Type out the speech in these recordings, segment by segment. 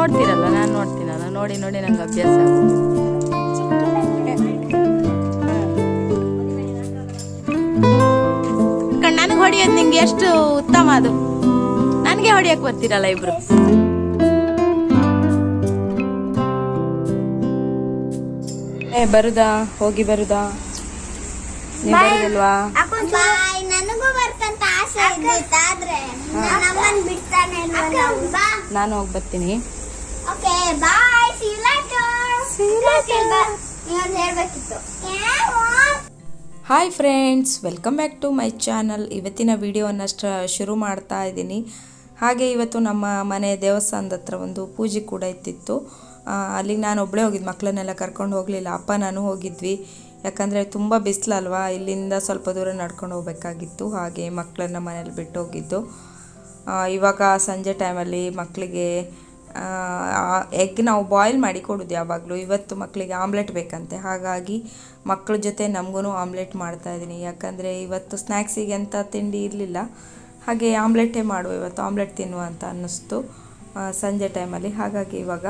ನೋಡ್ತೀರಲ್ಲ ನಾನು ನೋಡ್ತೀನಲ್ಲ ನೋಡಿ ನೋಡಿ ನಂಗೆ ಅಭ್ಯಾಸ ಆಗುತ್ತೆ. ನನಗೆ ಹೊಡಿಯೋದು ನಿಂಗೆ ಎಷ್ಟು ಉತ್ತಮ ಅದು. ನನಗೆ ಹೊಡಿಯಕ್ಕೆ ಬರ್ತೀರಲ್ಲ ಇಬ್ರು. ಏ ಬರುದಾ? ಹೋಗಿ ಬರುದಾ? ಬರುದಿಲ್ವಾ? ನಾನು ನನಗೂ ಬರ್ಕಂತ ಆಸೆ bye. See you later. See you later. ಹೇಳ್ಬೇಕಿತ್ತು. Hi friends welcome back to my channel ಇವತ್ತಿನ ವಿಡಿಯೋವನ್ನು ಶುರು ಮಾಡ್ತಾ ಇದ್ದೀನಿ. ಹಾಗೆ ಇವತ್ತು ನಮ್ಮ ಮನೆ ದೇವಸ್ಥಾನದ ಹತ್ರ ಒಂದು ಪೂಜೆ ಕೂಡ ಇತ್ತಿತ್ತು. ಅಲ್ಲಿಗೆ ನಾನು ಒಬ್ಬಳೇ ಹೋಗಿದ್ದು ಮಕ್ಕಳನ್ನೆಲ್ಲ ಕರ್ಕೊಂಡು ಹೋಗಲಿಲ್ಲ. ಅಪ್ಪ ನಾನು ಹೋಗಿದ್ವಿ. ಯಾಕಂದರೆ ತುಂಬ ಬಿಸಿಲಲ್ವಾ? ಇಲ್ಲಿಂದ ಸ್ವಲ್ಪ ದೂರ ನಡ್ಕೊಂಡು ಹೋಗಬೇಕಾಗಿತ್ತು. ಹಾಗೆ ಮಕ್ಕಳನ್ನ ಮನೇಲಿ ಬಿಟ್ಟು ಹೋಗಿದ್ದು. ಇವಾಗ ಸಂಜೆ ಟೈಮಲ್ಲಿ ಮಕ್ಕಳಿಗೆ ಎಗ್ ನಾವು ಬಾಯ್ಲ್ ಮಾಡಿ ಕೊಡೋದು ಯಾವಾಗಲೂ. ಇವತ್ತು ಮಕ್ಕಳಿಗೆ ಆಮ್ಲೆಟ್ ಬೇಕಂತೆ. ಹಾಗಾಗಿ ಮಕ್ಕಳ ಜೊತೆ ನಮಗೂ ಆಮ್ಲೆಟ್ ಮಾಡ್ತಾ ಇದ್ದೀನಿ ಯಾಕಂದರೆ ಇವತ್ತು ಸ್ನ್ಯಾಕ್ಸಿಗೆ ಅಂತ ತಿಂಡಿ ಇರಲಿಲ್ಲ. ಹಾಗೆ ಆಮ್ಲೆಟೇ ಮಾಡುವ ಇವತ್ತು. ಆಮ್ಲೆಟ್ ತಿನ್ನುವ ಅಂತ ಅನ್ನಿಸ್ತು ಸಂಜೆ ಟೈಮಲ್ಲಿ ಹಾಗಾಗಿ ಇವಾಗ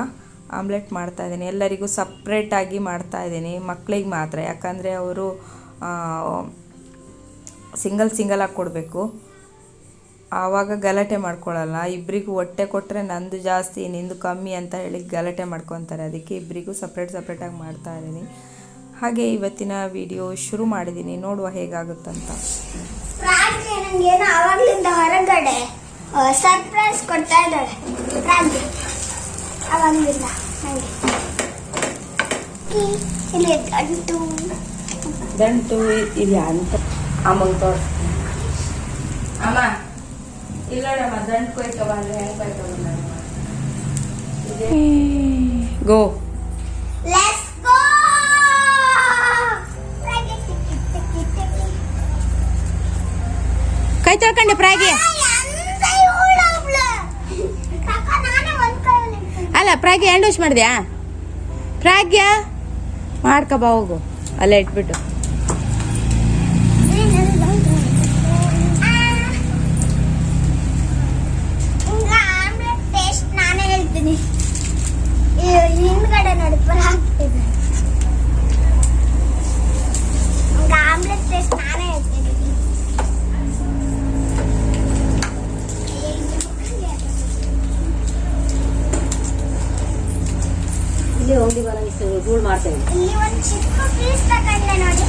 ಆಮ್ಲೆಟ್ ಮಾಡ್ತಾ ಇದ್ದೀನಿ ಎಲ್ಲರಿಗೂ ಸಪ್ರೇಟಾಗಿ ಮಾಡ್ತಾ ಇದ್ದೀನಿ ಮಕ್ಕಳಿಗೆ ಮಾತ್ರ. ಯಾಕಂದರೆ ಅವರು ಸಿಂಗಲ್ ಸಿಂಗಲ್ ಆಗಿ ಕೊಡಬೇಕು. ಆವಾಗ ಗಲಾಟೆ ಮಾಡ್ಕೊಳ್ಳಲ್ಲ ಇಬ್ಬರಿಗೂ ಹೊಟ್ಟೆ ಕೊಟ್ಟರೆ ನಂದು ಜಾಸ್ತಿ ನಿಂದು ಕಮ್ಮಿ ಅಂತ ಹೇಳಿ ಗಲಾಟೆ ಮಾಡ್ಕೊತಾರೆ. ಅದಕ್ಕೆ ಇಬ್ಬರಿಗೂ ಸಪ್ರೇಟ್ ಸಪ್ರೇಟಾಗಿ ಮಾಡ್ತಾ ಇದ್ದೀನಿ. ಹಾಗೆ ಇವತ್ತಿನ ವಿಡಿಯೋ ಶುರು ಮಾಡಿದ್ದೀನಿ. ನೋಡುವ ಹೇಗಾಗುತ್ತಂತ. ಹೊರಗಡೆ ಸರ್ಪ್ರೈಸ್ ಕೊಡ್ತಾ ಇದ್ದಾಳೆ ಇಲ್ಲಿ ಗಂಟು ದಂಟು ಇಲ್ಲಿ ಅಂತ ಅಮ್ಮಂಗೆ ಅಮ್ಮ ಇಲ್ಲೋಡಮ್ಮ ದಂಟು ಕೊಯ್ಕವ ಅಂದ್ರೆ ಹೆಂಗೆ ಗೋ. ಲೆಟ್ಸ್ ಗೋ ಟಿಕ್ಕಿ ಟಿಕ್ಕಿ ಕೈ ತೊಳ್ಕೊಂಡೆ ಪ್ರಾಗಿ ಅಲ್ಲ ಪ್ರಾಗಿ ಹ್ಯಾಂಡ್ ವಾಶ್ ಮಾಡಿದ್ಯಾ? ಪ್ರಾಗ್ಯ ಮಾಡ್ಕ ಬಾ ಹೋಗು. ಅಲ್ಲೇ ಇಟ್ಬಿಟ್ಟು. ಹಿಂದ್ಗಡೆ ನೋಡಿ ಪರ ಹಾಕ್ತಿದ್ದೆ ಹಿಂಗ ಆಮ್ಲೆಟ್ ಟೇಸ್ಟ್ ನಾನೇ ಹೇಳ್ತೀನಿ. ಇಲ್ಲಿ ಹೋಗಿ ಬರೋ ಧೂಳು ಮಾಡ್ತೇವೆ ಇಲ್ಲಿ ಒಂದು ಚಿಕ್ಕ ಪೀಸ್ ತಗೊಂಡೆ ನೋಡಿ.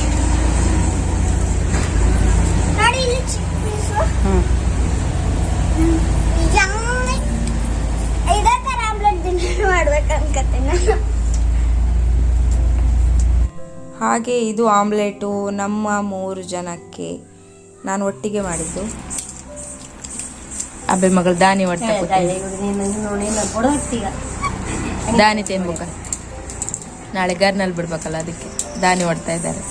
ನೋಡಿ ಇಲ್ಲಿ ಚಿಕ್ಕ ಪೀಸು ಹ್ಮ್. ಮಾಡ್ಬೇಕು ಹಾಗೆ ಇದು ಆಮ್ಲೆಟು ನಮ್ಮ ಮೂರು ಜನಕ್ಕೆ ನಾನು ಒಟ್ಟಿಗೆ ಮಾಡಿದ್ದು. ಅಬ್ಬೆ ಮಗಳು ದಾನಿ ಹೊಟ್ಟೆ ದಾನಿ ತಿನ್ಬೇಕ ನಾಳೆ ಗರ್ನಲ್ಲಿ ಬಿಡ್ಬೇಕಲ್ಲ ಅದಕ್ಕೆ. ದಾನಿ ಹೊಡ್ತಾ ಇದ್ದಾರೆ.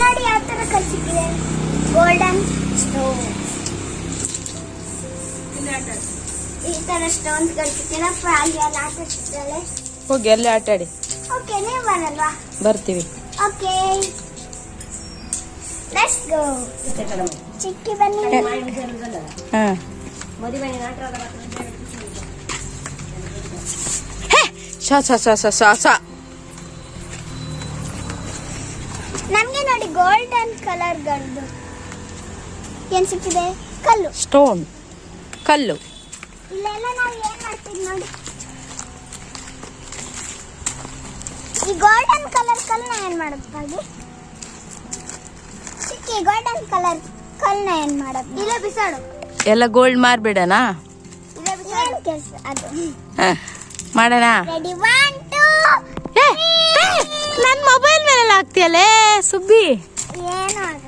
ನೋಡಿ ಯಾವ ಗೋಲ್ಡನ್ ಸ್ಟೋನ್ ಈ ತರ ಸ್ಟೋನ್ಸ್ ಹೋಗಿ ಅಲ್ಲಿ ಆಟ ಆಡಿ. ಓಕೆ ನೀವು ಬರಲ್ವಾ? ಬರ್ತೀವಿ. ಓಕೆ ಲೆಟ್ಸ್ ಗೋ ಚಿಕ್ಕಿ ಬನ್ನಿ. ಹಾಂ. ಮದುವೆ ಸ ಸ ಸ ಸ ಸ ಸ. ನಮ್ಗೆ ನೋಡಿ ಗೋಲ್ಡನ್ ಕಲರ್ ಗಂಡು ಏನ್ ಸಿಕ್ಕಿದೆ? ಕಲ್ಲು. ಸ್ಟೋನ್ ಕಲ್ಲು. ಇಲ್ಲೆಲ್ಲ ನಾವು ಏನ್ ಮಾಡ್ತೀವಿ ನೋಡಿ. ಈ ಗೋಲ್ಡನ್ ಕಲರ್ ಕಲ್ನ ಏನ್ ಮಾಡುತ್ತಾಗಿ ಚಿಕ್ಕಿ ಗೋಲ್ಡನ್ ಕಲರ್ ಕಲ್ನ ಏನ್ ಮಾಡೋದು ಇಲ್ಲ ಬಿಸಾಡು. ಎಲ್ಲ ಗೋಲ್ಡ್ ಮಾರ್ಬೇಡನಾ ಇಲ್ಲ ಬಿಸಾಡು. ಕೆಲಸ? ಅದು. ಹಾಂ ಮಾಡೋಣ? ರೆಡಿ ಒನ್ ಟೂ ನನ್ನ ಮೊಬೈಲ್ ಮೇಲೆ ಹಾಕ್ತಿಯಲ್ಲೇ ಸುಬ್ಬಿ. ಏನು ಆಗಲ್ಲ.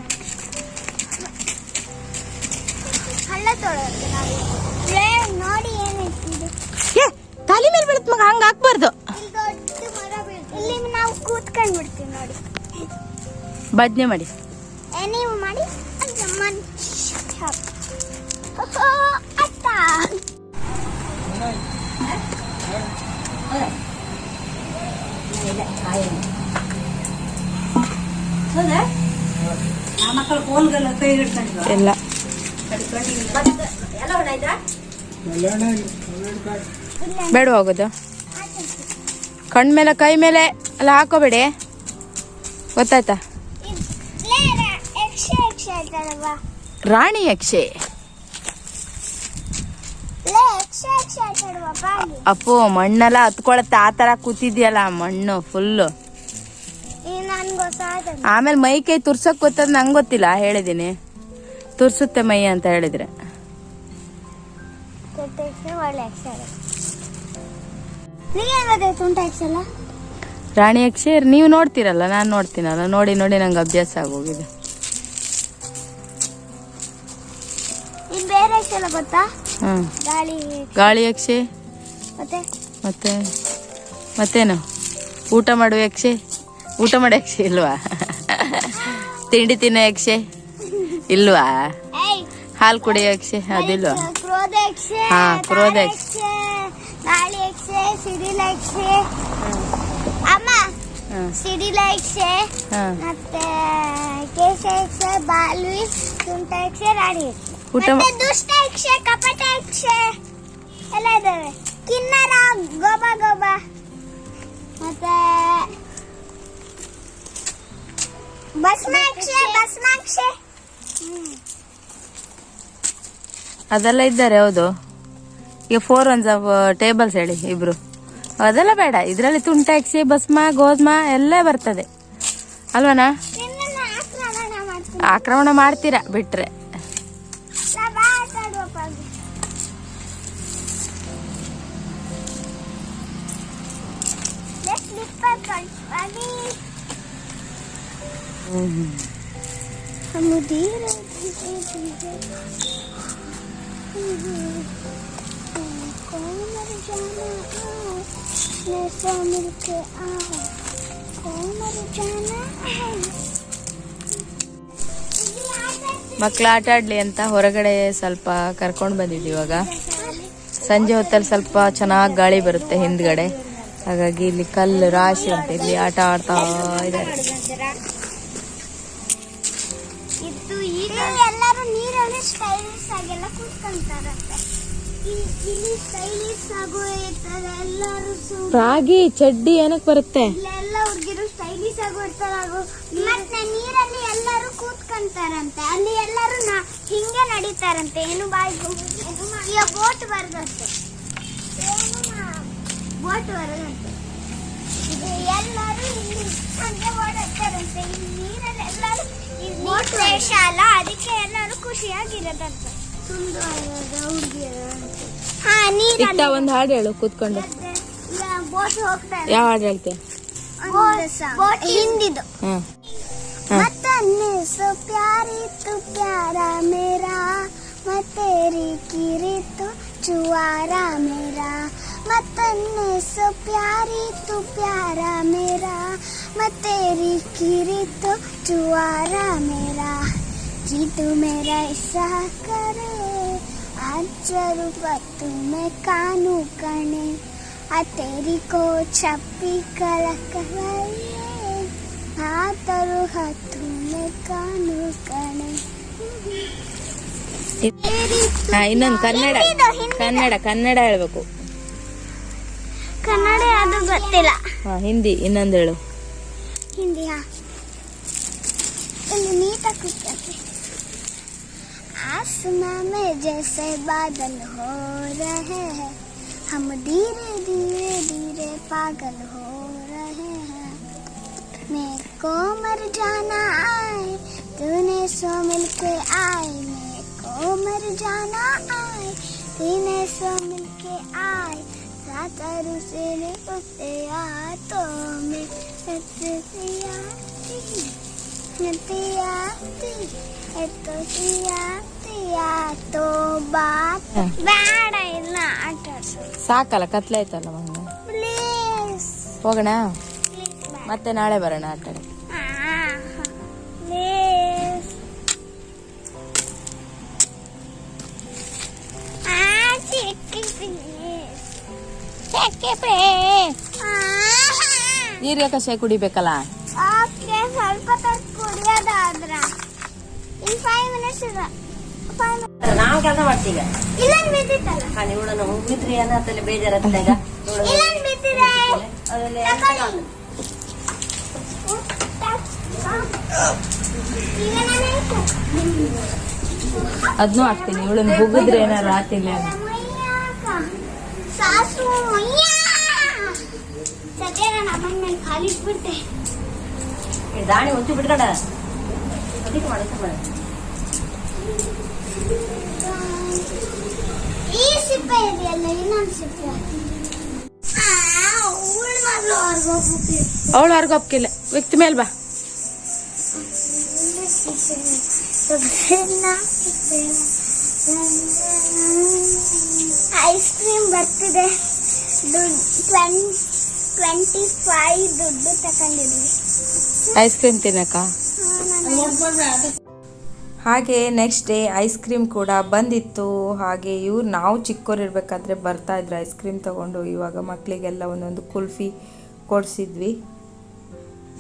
ಹಳ್ಳ ತೊಳೋದು ನಾವು ನೋಡಿ ಏನೈತಿ ಇದು ಏ ತಲೆ ಮೇಲೆ ಬೀಳುತ್ತೆ ಮಗ ಹಂಗೆ ಹಾಕ್ಬಾರ್ದು. ಇಲ್ಲಿ ದೊಡ್ಡ ಮರ ಬೀಳ್ತು. ಇಲ್ಲಿ ನಾವು ಕೂತ್ಕೊಂಡು ಬಿಡ್ತೀವಿ ನೋಡಿ. ಬದ್ನೆ ಮಾಡಿ. ಏ, ನೀವು ಮಾಡಿ. ಎಲ್ಲ ಎಲ್ಲ ಬೇಡ ಹೋಗೋದು. ಕಣ್ಮೇಲೆ ಕೈ ಮೇಲೆ ಎಲ್ಲ ಹಾಕೋಬೇಡಿ. ಗೊತ್ತಾಯ್ತಾ? ರಾಣಿ ಯಕ್ಷೆ. ಅಪ್ಪು, ಮಣ್ಣೆಲ್ಲ ಹತ್ಕೊಳತ್ತೆ, ಆ ತರ ಕೂತಿದ್ಯಲ್ಲ ಮಣ್ಣು ಫುಲ್ಲು. ಆಮೇಲೆ ಮೈ ಕೈ ತುರ್ಸಕ್ ಗೊತ್ತದ್ ನಂಗೆ ಗೊತ್ತಿಲ್ಲ, ಹೇಳಿದೀನಿ. ತುರ್ಸುತ್ತೆ ಮೈ ಅಂತ ಹೇಳಿದ್ರೆ. ಕೆಟ್ಟ ಒಳ್ಳೆ ಯಕ್ಷ ನೀಗೆ ಹೆಂಗ್ ಗೊತ್ತಾಯ್ತು ಉಂಟ ಯಕ್ಷ ಅಲ್ಲ ರಾಣಿ ಯಕ್ಷೆ ನೀವು ನೋಡ್ತೀರಲ್ಲ ನಾನು ನೋಡ್ತೀನಲ್ಲ ನೋಡಿ ನೋಡಿ ನಂಗೆ ಅಭ್ಯಾಸ ಆಗೋಗಿದೆ. ಇನ್ ಬೇರೆ ಯಕ್ಷ ಎಲ್ಲ ಗೊತ್ತಾ? ಹ್ಮ್ ಗಾಳಿ. ಗಾಳಿ ಯಕ್ಷೆ ಮತ್ತೆ? ಮತ್ತೆ? ಮತ್ತೇನು? ಊಟ ಮಾಡುವ ಯಕ್ಷೆ ಊಟ ಮಾಡೋ ಯಕ್ಷೆ ಇಲ್ವಾ? ತಿಂಡಿ ತಿನ್ನೋ ಯಕ್ಷೆ ಇಲ್ವಾ? ಹಾಲು ಕುಡಿಯೋ ಯಕ್ಷೆ ಅದಿಲ್ವಾ? ಹಾ, ಕ್ರೋಧ ತಾರ ಯಕ್ಷೆ. ಯಕ್ಷೆ, ಗಾಳಿ ಯಕ್ಷೆ ಸಿಡಿಲ ಯಕ್ಷೆ ಅಮ್ಮ ಹಾಂ ಸಿಡಿಲ ಯಕ್ಷೆ ಹಾಂ ಮತ್ತೆ ಕೇಶ ಯಕ್ಷೆ ಬಾಲ್ವಿ ತುಂಟ ಯಕ್ಷೆ ರಾಣಿ ಯಕ್ಷೆ ಊಟ ಮತ್ತೆ ಮಾ- ದುಷ್ಟ ಯಕ್ಷೆ ಕಪಟ ಯಕ್ಷೆ ಎಲ್ಲ ಇದಾವೆ ಕಿನ್ನರ ಗೋಬ ಗೋಬ ಮತ್ತೆ ಭಸ್ಮಾಕ್ಷೆ ಭಸ್ಮಾಕ್ಷೆ ಅದೆಲ್ಲ ಇದ್ದಾರೆ, ಹೌದು. ಈಗ ಫೋರ್ ಒನ್ಸ್ ಟೇಬಲ್ಸ್ ಹೇಳಿ ಇಬ್ರು. ಅದೆಲ್ಲ ಬೇಡ, ಇದರಲ್ಲಿ ತುಂಟ ಬಸ್ಮ ಭಸ್ಮ, ಗೋಧ್ಮ ಎಲ್ಲ ಬರ್ತದೆ. ಅಲ್ವನಾ? ಆಕ್ರಮಣ ಮಾಡ್ತೀರಾ, ಬಿಟ್ರೆ. ನಾ कोमर जाना है मैं सो मिलके आओ कोमर जाना है ಮಕ್ಳು ಆಟ ಆಡ್ಲಿ ಅಂತ ಹೊರಗಡೆ ಸ್ವಲ್ಪ ಕರ್ಕೊಂಡು ಬಂದಿದ್ದೀವಿ ಇವಾಗ ಸಂಜೆ ಹೊತ್ತಲ್ಲಿ ಸ್ವಲ್ಪ ಚೆನ್ನಾಗಿ ಗಾಳಿ ಬರುತ್ತೆ ಹಿಂದ್ಗಡೆ ಹಾಗಾಗಿ ಇಲ್ಲಿ ಕಲ್ಲು ರಾಶಿ ಉಂಟು ಇಲ್ಲಿ ಆಟ ಆಡ್ತಾ ಇದ್ದಾರೆ ಇದು ಈಗ ಎಲ್ಲರೂ ನೀರಲ್ಲಿ ಸ್ಟೈಲಿಶ್ ಆಗೆಲ್ಲ ಕೂತ್ಕೊಂತಾರಂತೆ. ಇಲ್ಲಿ ಸ್ಟೈಲಿಶ್ ಆಗೋ ಇರ್ತಾರೆ ಎಲ್ಲರೂ ಸು- ರಾಗಿ ಚಡ್ಡಿ ಏನಕ್ಕೆ ಬರುತ್ತೆ? ಎಲ್ಲ ಹುಡುಗಿರು ಸ್ಟೈಲಿಶ್ ಆಗೋ ಇರ್ತಾರೆ ಹಾಗೂ ಮತ್ತೆ ನೀರಲ್ಲಿ ಎಲ್ಲರೂ ಕೂತ್ಕೊಂತಾರಂತೆ. ಅಲ್ಲಿ ಎಲ್ಲರೂ ನ- ಹಿಂಗೆ ನಡೀತಾರಂತೆ. ಏನು ಬಾಯಿ ಈಗ ಬೋಟ್ ಬರದಂತೆ. ಬೋಟ್ ಬರದಂತೆ. ದೇಶ ಅಲ್ಲ ಅದಕ್ಕೆ ಎಲ್ಲರೂ ಖುಷಿಯಾಗಿರೋದಂತೆ ಸುಂದರವಾದ ಹುಡುಗಿಯರು ಹಾ ಇಟ್ಟ ನೀರಲ್ಲಿ ಒಂದು ಹಾಡು ಹೇಳು ಕೂತ್ಕೊಂಡು ಬೋಟ್ ಹೋಗ್ತಾ ಯಾವ ಹಾಡು ಹೇಳ್ತೆ ಬೋಟ್ ಹಿಂದಿದು ಹಾ ಹಾ. मतने सो प्यारी तू प्यारा मेरा मैं तेरी कीरी तो चुआरा मेरा मतने सो प्यारी तू प्यारा मेरा मैं तेरी कीरी तो चुआरा मेरा जी तू मेरा ऐसा करे आजरू तू मैं कानू कने आ तेरी को छपी कलक ಹಾತರು ಹತ್ತುಮೆ ಕಾನು ಕಣೆ ಹಾ ಇನ್ನೊಂದು ಕನ್ನಡ ಕನ್ನಡ ಕನ್ನಡ ಹೇಳ್ಬೇಕು ಕನ್ನಡ ಅದು ಗೊತ್ತಿಲ್ಲ ಹಾ ಹಿಂದಿ ಇನ್ನೊಂದು ಹೇಳು ಹಿಂದಿ ಹಾ ಇಲ್ಲಿ ನೀಟಾಗಿ ಕೂತ್ಕೊಂಡ್ರೆ आसमां में जैसे बादल हो रहे हैं हम धीरे धीरे धीरे पागल हो रहे हैं मेरे को मर जाना आए तूने सो मिल के आए मेरे को मर जाना आए तूने सो मिल के आए सातरु से उठते आ तो मैं आती ಆತಿ ಎತ್ತು ಸಿಯಾತಿ ಆತೋ ಬಾತ್ ಹ. ಬೇಡ ಇಲ್ಲ ಆಟ ಆಡ್ಸೋದು ಸಾಕಲ್ಲ ಕತ್ಲೆ ಆಯ್ತಲ್ಲ ಮಂಗ ಪ್ಲೀಸ್ ಹೋಗೋಣ ಪ್ಲೀಸ್ ಮತ್ತೆ ನಾಳೆ ಬರೋಣ ಆಟ ಆಡಕ್ಕೆ. ಪ್ಲೀಸ್ ಹೀರೆಕಾಯಿ ಕಷಾಯ ಕುಡಿಬೇಕಲ್ಲ? ಓಕೆ ಸ್ವಲ್ಪ ಕುಡಿಯೋದಾದ್ರ. ಇನ್ ಫೈವ್ ಮಿನಿಟ್ಸ್ ಇದೆ. ನಾವು ಕೆಲಸ ಇವಳನ್ನು ಹೋಗಿದ್ರಿ ಅನ್ನತ್ತಲ್ಲಿ ಈಗ. ನಾನು. ಅದನ್ನೂ ಹಾಕ್ತೀನಿ. ಇವಳನ್ನ ಹೋಗಿದ್ರೆ ಏನಾರು ಮಯ್ಯ ಸದ್ಯ ನನ್ನ ಅಮ್ಮನ ಖಾಲಿ ಇಟ್ಬಿಟ್ಟೆ ದಾಣಿ ಹೊಚ್ಚಿ ಬಿಟ್ಕಡ ಅದಕ್ಕೆ ಮಾಡಿ ಈ ಸಿಪ್ಪೆ ಇದೆಯಲ್ಲ ಇನ್ನೊಂದು ಸಿಪ್ಪೆ ಮೊದಲು ಅವ್ರಿಗೆ ಒಪ್ಕಿಲ್ಲ ಅವಳು ವ್ಯಕ್ತಿ ಮೇಲೆ ಬಾ. ಐಸ್ ಕ್ರೀಮ್ ಬರ್ತಿದೆ. ಟ್ವೆಂಟಿ ಫೈವ್ ದುಡ್ಡು ತಗೊಂಡಿದ್ವಿ ಐಸ್ ಕ್ರೀಮ್ ತಿನ್ನಕ್ಕ? ಹಾಗೆ ನೆಕ್ಸ್ಟ್ ಡೇ ಐಸ್ ಕ್ರೀಮ್ ಕೂಡ ಬಂದಿತ್ತು. ಹಾಗೆ ಇವ್ರು ನಾವು ಚಿಕ್ಕವರಿರ್ಬೇಕಾದ್ರೆ ಬರ್ತಾ ಇದ್ರು ಐಸ್ ಕ್ರೀಮ್ ತಗೊಂಡು. ಇವಾಗ ಮಕ್ಕಳಿಗೆಲ್ಲ ಒಂದೊಂದು ಕುಲ್ಫಿ ಕೊಡಿಸಿದ್ವಿ.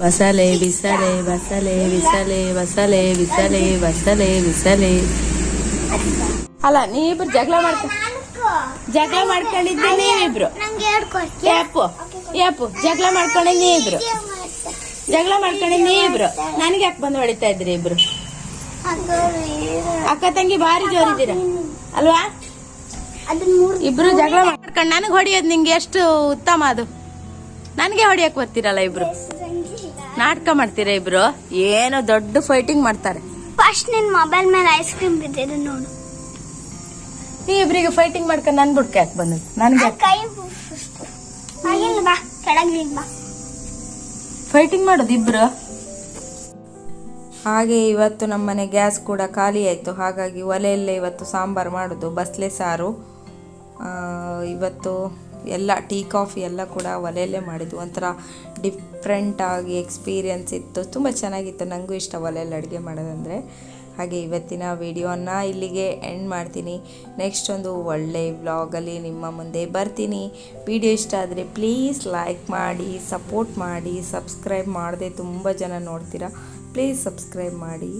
ಬಸಲೆ ಬಿಸಲೆ ಬಸಲೆ ಬಿಸಲೆ ಬಸಲೆ ಬಿಸಲೆ ಬಸಲೆ ಬಿಸಲೆ ಅಲ್ಲ ನೀವಿಬ್ರು ಜಗಳ ಮಾಡ್ಕೊ ಜಗಳ ಮಾಡ್ಕೊಂಡಿದ್ದೆ ನೀವಿಬ್ರು. ಯಾಪು ಯಾಪು ಜಗಳ ಮಾಡ್ಕೊಂಡೆ ನೀವಿಬ್ರು. ಜಗಳ ಮಾಡ್ಕೊಂಡೆ ನೀವಿಬ್ರು. ನನಗೆ ಯಾಕೆ ಬಂದು ಹೊಡಿತಾ ಇದ್ರಿ ಇಬ್ರು? ಅಕ್ಕ ತಂಗಿ ಭಾರಿ ಜೋರಿದ್ದೀರ? ಅಲ್ವಾ? ಇಬ್ರು ಜಗಳ ಮಾಡ್ಕೊಂಡು ನನಗೆ ಹೊಡಿಯೋದು ನಿಂಗೆ ಎಷ್ಟು ಉತ್ತಮ ಅದು. ನನಗೆ ಹೊಡಿಯಕ್ ಬರ್ತೀರಲ್ಲ ಇಬ್ರು? ನಾಟಕ ಮಾಡ್ತೀರಾ ಇಬ್ರು? ಏನೋ ದೊಡ್ಡ ಫೈಟಿಂಗ್ ಮಾಡ್ತಾರೆ. ಫಸ್ಟ್ ನಿನ್ ಮೊಬೈಲ್ ಮೇಲೆ ಐಸ್ ಕ್ರೀಮ್ ಬಿದ್ದಿದೆ ನೋಡು. ನೀ ಇಬ್ರಿಗೆ ಫೈಟಿಂಗ್ ಮಾಡ್ಕೊಂಡು ನನ್ ಬುಡ್ಕೆ ಯಾಕೆ ಬಂದದ್ದು ನನ್ಗೆ ಕೈ ಸುಸ್ತು. ಆಗಿಲ್ಲ ಬಾ ಕೆಳಗಿಳಿದ್ ಬಾ. ಫೈಟಿಂಗ್ ಮಾಡೋದು ಇಬ್ರು? ಹಾಗೆ ಇವತ್ತು ನಮ್ಮನೆ ಗ್ಯಾಸ್ ಕೂಡ ಖಾಲಿ ಆಯಿತು. ಹಾಗಾಗಿ ಒಲೆಯಲ್ಲೇ ಇವತ್ತು ಸಾಂಬಾರು ಮಾಡೋದು ಬಸ್ಲೆ ಸಾರು. ಆ, ಇವತ್ತು ಎಲ್ಲ ಟೀ ಕಾಫಿ ಎಲ್ಲ ಕೂಡ ಒಲೆಯಲ್ಲೇ ಮಾಡಿದ್ದು ಒಂಥರ ಡಿಫ್ರೆಂಟಾಗಿ ಎಕ್ಸ್ಪೀರಿಯನ್ಸ್ ಇತ್ತು. ತುಂಬ ಚೆನ್ನಾಗಿತ್ತು. ನನಗೂ ಇಷ್ಟ ಒಲೆಯಲ್ಲಿ ಅಡುಗೆ ಮಾಡೋದಂದರೆ. ಹಾಗೆ ಇವತ್ತಿನ ವಿಡಿಯೋನ ಇಲ್ಲಿಗೆ ಎಂಡ್ ಮಾಡ್ತೀನಿ. ನೆಕ್ಸ್ಟ್ ಒಂದು ಒಳ್ಳೆ ವ್ಲಾಗಲ್ಲಿ ನಿಮ್ಮ ಮುಂದೆ ಬರ್ತೀನಿ. ವಿಡಿಯೋ ಇಷ್ಟ ಆದರೆ ಪ್ಲೀಸ್ ಲೈಕ್ ಮಾಡಿ ಸಪೋರ್ಟ್ ಮಾಡಿ ಸಬ್ಸ್ಕ್ರೈಬ್ ಮಾಡದೆ ತುಂಬ ಜನ ನೋಡ್ತೀರಾ. ಪ್ಲೀಸ್ ಸಬ್ಸ್ಕ್ರೈಬ್ ಮಾಡಿ.